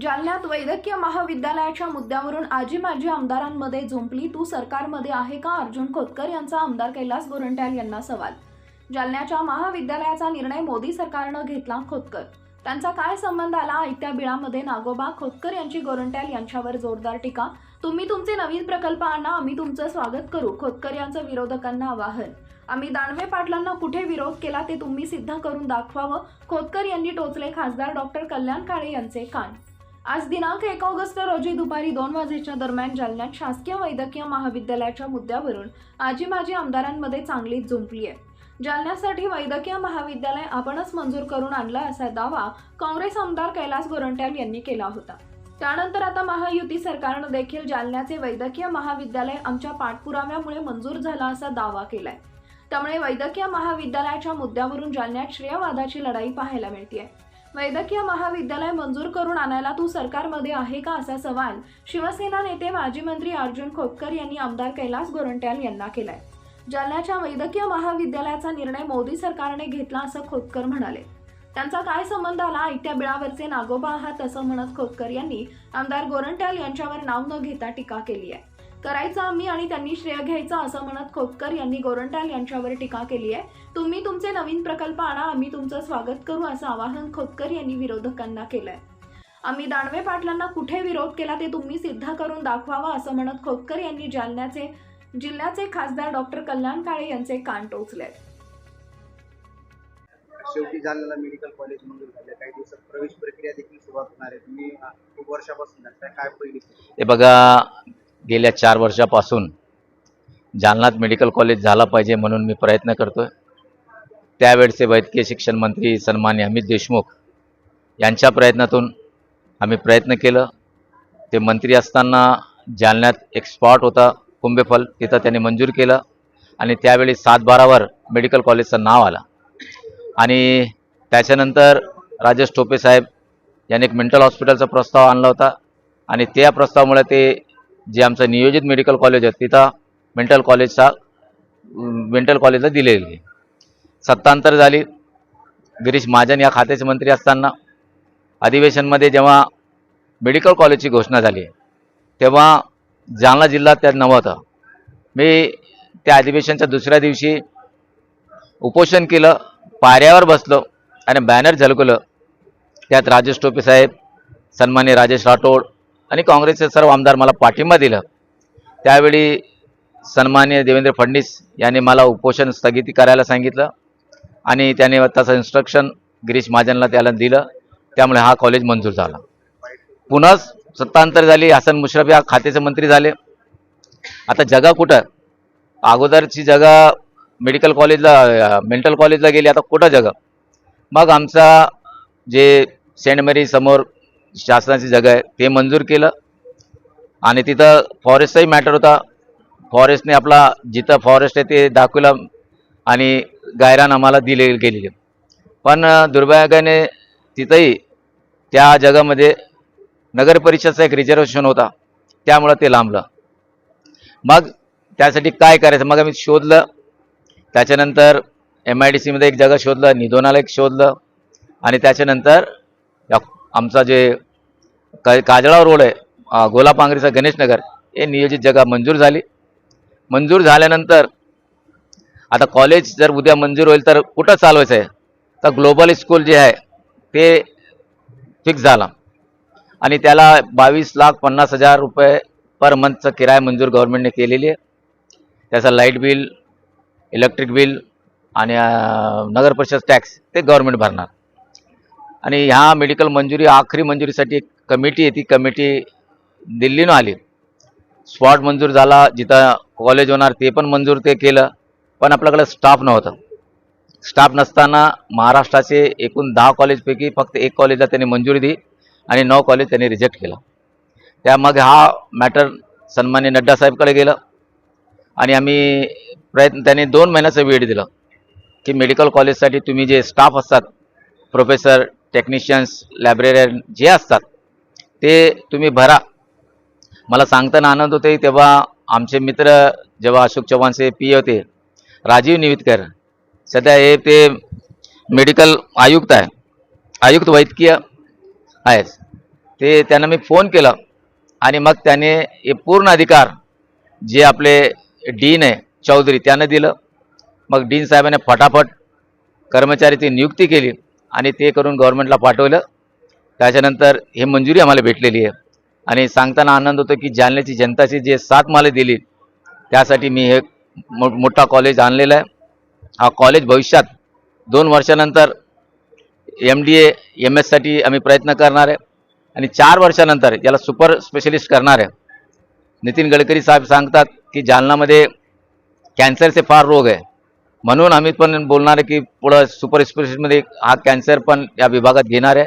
जालन्यात वैद्यकीय महाविद्यालयाच्या मुद्द्यावरून आजी माजी आमदारांमध्ये झोंपली. तू सरकारमध्ये आहे का? अर्जुन खोतकर यांचा आमदार कैलास गोरंट्याल यांना सवाल. जालन्याच्या महाविद्यालयाचा निर्णय मोदी सरकारनं घेतला खोतकर. त्यांचा काय संबंध आला? आयत्या बिळामध्ये नागोबा खोतकर यांची गोरंट्याल यांच्यावर जोरदार टीका. तुम्ही तुमचे नवीन प्रकल्प आणा आम्ही तुमचं स्वागत करू खोतकर यांचं विरोधकांना आवाहन. आम्ही दानवे पाटलांना कुठे विरोध केला ते तुम्ही सिद्ध करून दाखवावं. खोतकर यांनी टोचले खासदार डॉक्टर कल्याण काळे यांचे कान. आज दिनांक एक ऑगस्ट रोजी दुपारी दोन वाजेच्या दरम्यान जालन्यात शासकीय वैद्यकीय महाविद्यालयाच्या मुद्द्यावरून आजी माजी आमदारांमध्ये चांगलीच जुंपली आहे. जालन्यासाठी वैद्यकीय महाविद्यालय आपणच मंजूर करून आणलं असा दावा काँग्रेस आमदार कैलास गोरंट्याल यांनी केला होता. त्यानंतर आता महायुती सरकारनं देखील जालन्याचे वैद्यकीय महाविद्यालय आमच्या पाठपुराव्यामुळे मंजूर झाला असा दावा केलाय. त्यामुळे वैद्यकीय महाविद्यालयाच्या मुद्द्यावरून जालन्यात श्रेयवादाची लढाई पाहायला मिळते वैद्यकीय महाविद्यालय मंजूर करून आणायला तू सरकारमध्ये आहे का असा सवाल शिवसेना नेते माजी मंत्री अर्जुन खोतकर यांनी आमदार कैलास गोरंट्याल यांना केलाय. जालन्याच्या वैद्यकीय महाविद्यालयाचा निर्णय मोदी सरकारने घेतला असं खोतकर म्हणाले. त्यांचा काय संबंध आला? आयत्या बिळावरचे नागोबा आहात असं म्हणत खोतकर यांनी आमदार गोरंट्याल यांच्यावर नाव न घेता टीका केली आहे. करायचं आम्ही आणि त्यांनी श्रेय घ्यायचं असं म्हणत खोतकर यांनी गोरंट्याल यांच्यावर टीका केली आहे. तुम्ही तुमचे नवीन प्रकल्प आणा आम्ही तुमचं स्वागत करू असं आवाहन खोतकर यांनी विरोधकांना केलंय. आम्ही दानवे पाटलांना कुठे विरोध केला ते तुम्ही सिद्ध करून दाखवावं असं म्हणत खोतकर यांनी जालन्याचे जिल्ह्याचे खासदार डॉक्टर कल्याण काळे यांचे कान टोचले. शेवटी झालेला मेडिकल कॉलेज मंजूर झाले काही दिवसात प्रवेश प्रक्रिया देखील सुरुवात होणार आहे. तुम्ही खूप वर्षापासून. काय पहिली हे बघा गेल्या चार वर्षापासून जालनात मेडिकल कॉलेज झाला पाहिजे म्हणून मी प्रयत्न करतोय. त्यावेळचे वैद्यकीय शिक्षण मंत्री सन्मान्य अमित देशमुख यांच्या प्रयत्नातून आम्ही प्रयत्न केलं. ते मंत्री असताना जालन्यात एक स्पॉट होता कुंभेफल तिथं त्यांनी मंजूर केलं आणि त्यावेळी सात बारावर मेडिकल कॉलेजचं नाव आलं. आणि त्याच्यानंतर राजेश टोपे साहेब यांनी एक मेंटल हॉस्पिटलचा प्रस्ताव आणला होता आणि त्या प्रस्तावामुळे ते जे आमचं नियोजित मेडिकल कॉलेज आहे तिथं मेंटल कॉलेजचा मेंटल कॉलेजला दिलेली सत्तांतर झाली. गिरीश महाजन या खात्याचे मंत्री असताना अधिवेशनमध्ये जेव्हा मेडिकल कॉलेजची घोषणा झाली तेव्हा जालना जिल्हा त्यात नव्हता. मी त्या अधिवेशनच्या दुसऱ्या दिवशी उपोषण केलं पाऱ्यावर बसलो आणि बॅनर झलकलं त्यात राजेश टोपे साहेब सन्मान्य राजेश राठोड आणि काँग्रेसचे सर्व आमदार मला पाठिंबा दिलं. त्यावेळी सन्मान्य देवेंद्र फडणवीस यांनी मला उपोषण स्थगिती करायला सांगितलं आणि त्याने तसं इन्स्ट्रक्शन गिरीश महाजनला त्याला दिलं. त्यामुळे हा कॉलेज मंजूर झाला. पुन्हा सत्तांतर झाली हसन मुश्रफ या खात्याचे मंत्री झाले. आता जगा कुठं? अगोदरची जगा मेडिकल कॉलेजला मेंटल कॉलेजला गेली आता कुठं जगा? मग आमचा जे सेंट मेरी समोर शासनाची जागा आहे. ते मंजूर केलं. आणि तिथं फॉरेस्टचाही मॅटर होता. फॉरेस्टने आपला जिथं फॉरेस्ट आहे ते दाखवलं आणि गायरान आम्हाला दिले गेलेले. पण दुर्भाग्याने तिथंही त्या जगामध्ये नगर परिषदचा एक रिझर्वेशन होता. त्यामुळं ते लांबलं. मग त्यासाठी काय करायचं? मग आम्ही शोधलं. त्याच्यानंतर एम आय डी सीमध्ये एक जागा शोधलं. निधोनाला एक शोधलं. आणि त्याच्यानंतर आमचा जे काजळा रोड आहे गोलापांगरीचा गणेशनगर हे नियोजित जागा मंजूर झाली. मंजूर झाल्यानंतर आता कॉलेज जर उद्या मंजूर होईल तर कुठं चालवायचं आहे? तर ग्लोबल स्कूल जे आहे ते फिक्स झाला. आणि त्याला बावीस लाख पन्नास हजार रुपये पर मंथचं किराया मंजूर गव्हर्नमेंटने केलेली आहे. त्याचं लाइट बिल इलेक्ट्रिक बिल आणि नगर परिषद टॅक्स ते गव्हर्नमेंट भरणार. आणि ह्या मेडिकल मंजुरी आखरी मंजुरीसाठी एक कमिटी आहे ती कमिटी दिल्लीनं आली. स्पॉट मंजूर झाला जिथं कॉलेज होणार ते पण मंजूर ते केलं पण आपल्याकडे स्टाफ नव्हतं. स्टाफ नसताना महाराष्ट्राचे एकूण दहा कॉलेजपैकी फक्त एक कॉलेजला त्यांनी मंजुरी दिली आणि नऊ कॉलेज त्यांनी रिजेक्ट केलं. त्यामागे हा मॅटर सन्मान्य नड्डा साहेबकडे गेलं आणि आम्ही प्रयत्न त्यांनी दोन महिन्याचं वेळ दिलं की मेडिकल कॉलेजसाठी तुम्ही जे स्टाफ असतात प्रोफेसर टेक्निशियन्स लायब्रेरियन जे असतात ते तुम्ही भरा. मला सांगताना आनंद होते तेव्हा आमचे मित्र जेव्हा अशोक चव्हाणचे पी होते राजीव निवितकर सध्या हे ते मेडिकल आयुक्त आहे आयुक्त वैद्यकीय आहेत. ते त्यांना मी फोन केलं आणि मग त्याने हे पूर्ण अधिकार जे आपले डीन आहे चौधरी त्यानं दिलं. मग डीन साहेबांनी फटाफट कर्मचाऱ्याची नियुक्ती केली. आणि ते करून गव्हर्नमेंटला पाठवलं. त्याच्यानंतर हे मंजुरी आम्हाला भेटलेली आहे. आणि सांगताना आनंद होतो की जालन्याची जनताची जे साथ मला दिली त्यासाठी मी हे मो मोठा कॉलेज आणलेलं आहे. हा कॉलेज भविष्यात दोन वर्षानंतर एम डी ए एम एससाठी आम्ही प्रयत्न करणार आहे. आणि चार वर्षानंतर याला सुपर स्पेशलिस्ट करणार आहे. नितीन गडकरी साहेब सांगतात की जालनामध्ये कॅन्सरचे फार रोग आहे. म्हणून आम्ही पण बोलणार आहे की पुढं सुपर स्पेशलिस्टमध्ये हा कॅन्सर पण या विभागात घेणार आहे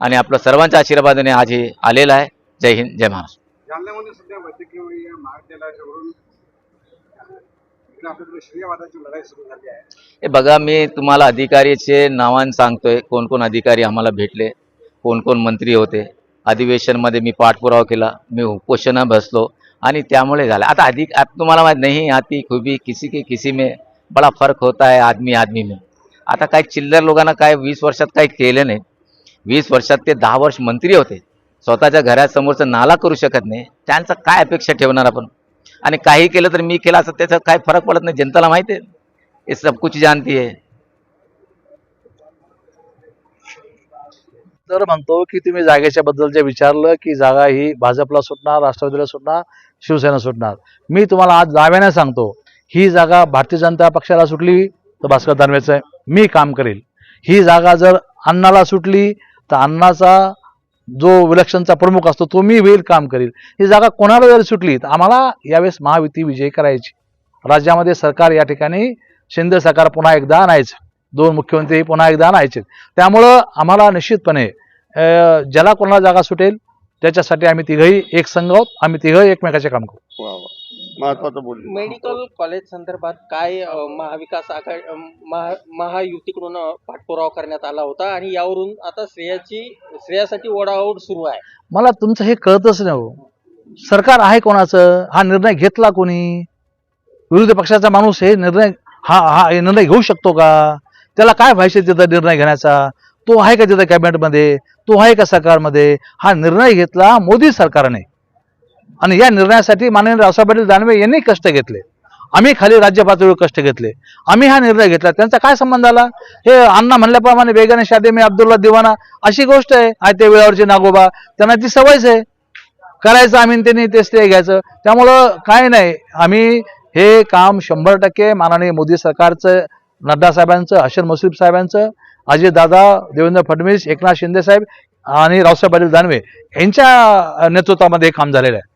आणि आपलं सर्वांच्या आशीर्वादाने आज हे आलेलं आहे. जय हिंद जय महाराष्ट्र. जालन्यामध्ये सध्या वैद्यकीय हे बघा मी तुम्हाला अधिकारीचे नावान सांगतोय. कोण कोण अधिकारी आम्हाला भेटले? कोण कोण मंत्री होते? अधिवेशनमध्ये मी पाठपुरावा केला. मी उपोषणा बसलो. आणि त्यामुळे झालं. आता अधिक आता तुम्हाला माहीत नाही आती खुबी किसी के किसी में बडा फरक होता है आदमी आदमी में। आता काही चिल्लर लोकांना काय वीस वर्षात काही केलं नाही. वीस वर्षात ते दहा वर्ष मंत्री होते. स्वतःच्या घरासमोरचा नाला करू शकत नाही. त्यांचा काय अपेक्षा ठेवणार आपण? आणि काही केलं तर मी केलं असं त्याचा काय फरक पडत नाही. जनताला माहिती आहे. हे सब कुछ जानती है. तर म्हणतो की तुम्ही जागेच्या बद्दल जे विचारलं की जागा ही भाजपला सुटणार राष्ट्रवादीला सुटणार शिवसेना सुटणार. मी तुम्हाला आज दाव्याने सांगतो ही जागा भारतीय जनता पक्षाला सुटली तर भास्कर दानवेचं आहे. मी काम करेल. ही जागा जर अण्णाला सुटली तर अण्णाचा जो विलक्षणचा प्रमुख असतो तो मी वेळ काम करील. ही जागा कोणाला जरी सुटली तर आम्हाला यावेळेस महायुती विजय करायची. राज्यामध्ये सरकार या ठिकाणी शिंदे सरकार पुन्हा एकदा आणायचं. दोन मुख्यमंत्री पुन्हा एकदा आणायचे. त्यामुळं आम्हाला निश्चितपणे ज्याला कोणाला जागा सुटेल त्याच्यासाठी आम्ही तिघही एक संघ आहोत. आम्ही तिघही एकमेकाचे काम करू. महत्वाचं बोल मेडिकल कॉलेज संदर्भात काय महाविकास आघाडी महायुतीकडून पाठपुरावा करण्यात आला होता आणि यावरून आता श्रेयाची श्रेयासाठी ओढाओढ सुरू आहे. मला तुमचं हे कळतच नाही हो. सरकार आहे कोणाचं? हा निर्णय घेतला कोणी? विरोधी पक्षाचा माणूस हे निर्णय हा हा हे निर्णय घेऊ शकतो का? त्याला काय व्हायचे तिथं निर्णय घेण्याचा? तो आहे का तिथं कॅबिनेटमध्ये तो आहे का सरकारमध्ये? हा निर्णय घेतला मोदी सरकारने. आणि या निर्णयासाठी माननीय रावसाहेब पाटील दानवे यांनी कष्ट घेतले. आम्ही खाली राज्य पातळीवर कष्ट घेतले. आम्ही हा निर्णय घेतला. त्यांचा काय संबंध आला? हे अण्णा म्हणल्याप्रमाणे बेगाने शादे मी अब्दुल्ला दिवाना अशी गोष्ट आहे. आहे ते वेळावरचे नागोबा. त्यांना ती सवयच आहे. करायचं आम्ही त्यांनी ते स्टे घ्यायचं. त्यामुळं काय नाही. आम्ही हे काम शंभर टक्के माननीय मोदी सरकारचं नड्डा साहेबांचं हसन मुश्रीफ साहेबांचं अजय दादा देवेंद्र फडणवीस एकनाथ शिंदे साहेब आणि रावसाहेब पाटील दानवे यांच्या नेतृत्वामध्ये हे काम झालेलं आहे.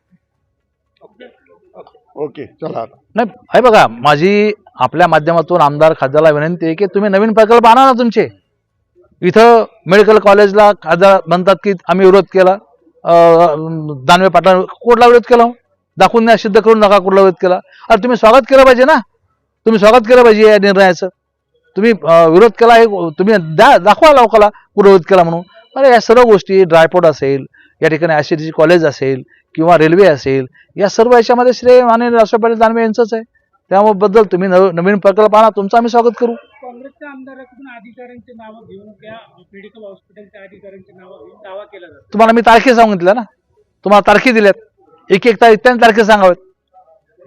ओके चला नाही आहे बघा माझी आपल्या माध्यमातून आमदार खासदारला विनंती आहे की तुम्ही नवीन प्रकल्प आणा ना तुमचे. इथं मेडिकल कॉलेजला खासदार म्हणतात की आम्ही विरोध केला. दानवे पाटला कुठला विरोध केला हो? दाखवून द्या सिद्ध करून नका कुठला विरोध केला. अरे तुम्ही स्वागत केलं पाहिजे ना? तुम्ही स्वागत केलं पाहिजे या निर्णयाचं. तुम्ही विरोध केला हे तुम्ही द्या दाखवा लोकाला कुठं विरोध केला म्हणून. अरे या सर्व गोष्टी ड्रायपोर्ट असेल या ठिकाणी आय कॉलेज असेल किंवा रेल्वे असेल या सर्व याच्यामध्ये श्रेय माननीय राष्ट्रपती पाटील दानवे यांचंच आहे. त्याबद्दल तुम्ही नव नवीन प्रकल्प आणा तुमचं आम्ही स्वागत करू. काँग्रेसच्या आमदाराकडून अधिकाऱ्यांची नावं घेऊन त्या मेडिकल हॉस्पिटलच्या अधिकाऱ्यांची नावं घेऊन दावा केला जातो. तुम्हाला मी तारखे सांगितल्या ना? तुम्हाला तारखे दिल्यात. एक एक तारीख त्यांनी तारखे सांगावेत.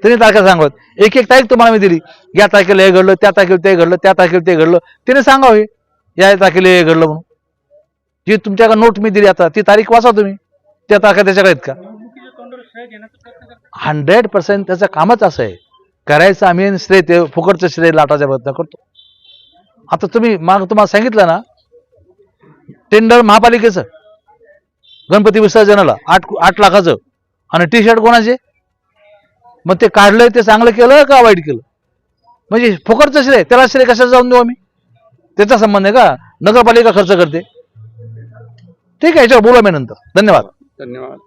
त्यांनी तारखा सांगावेत. एक एक तारीख तुम्हाला मी दिली. या तारखेला हे घडलं त्या तारखेला ते घडलं त्या तारखेला ते घडलं. त्याने सांगावे या तारखेला हे घडलं म्हणून. जी तुमच्याकडे नोट मी दिली आता ती तारीख वाचा तुम्ही. त्या तारखा त्याच्याकडे आहेत का निवडणुकीच्या तोंडावर श्रेय घेण्याचा प्रयत्न करतात हंड्रेड पर्सेंट त्याचं कामच असं आहे. करायचं आम्ही श्रेय ते फुकटचं श्रेय लाटायचा प्रयत्न करतो. आता तुम्ही माग तुम्हाला सांगितलं ना टेंडर महापालिकेचं गणपती विसर्जनाला आठ आठ लाखाचं आणि टी शर्ट कोणाचे? मग ते काढलंय ते चांगलं केलं का वाईट केलं? म्हणजे फुकटचं श्रेय त्याला श्रेय कशाला जाऊन देऊ आम्ही? त्याचा संबंध आहे का? नगरपालिका खर्च करते. ठीक आहे याच्यावर बोलू मी नंतर. धन्यवाद. धन्यवाद.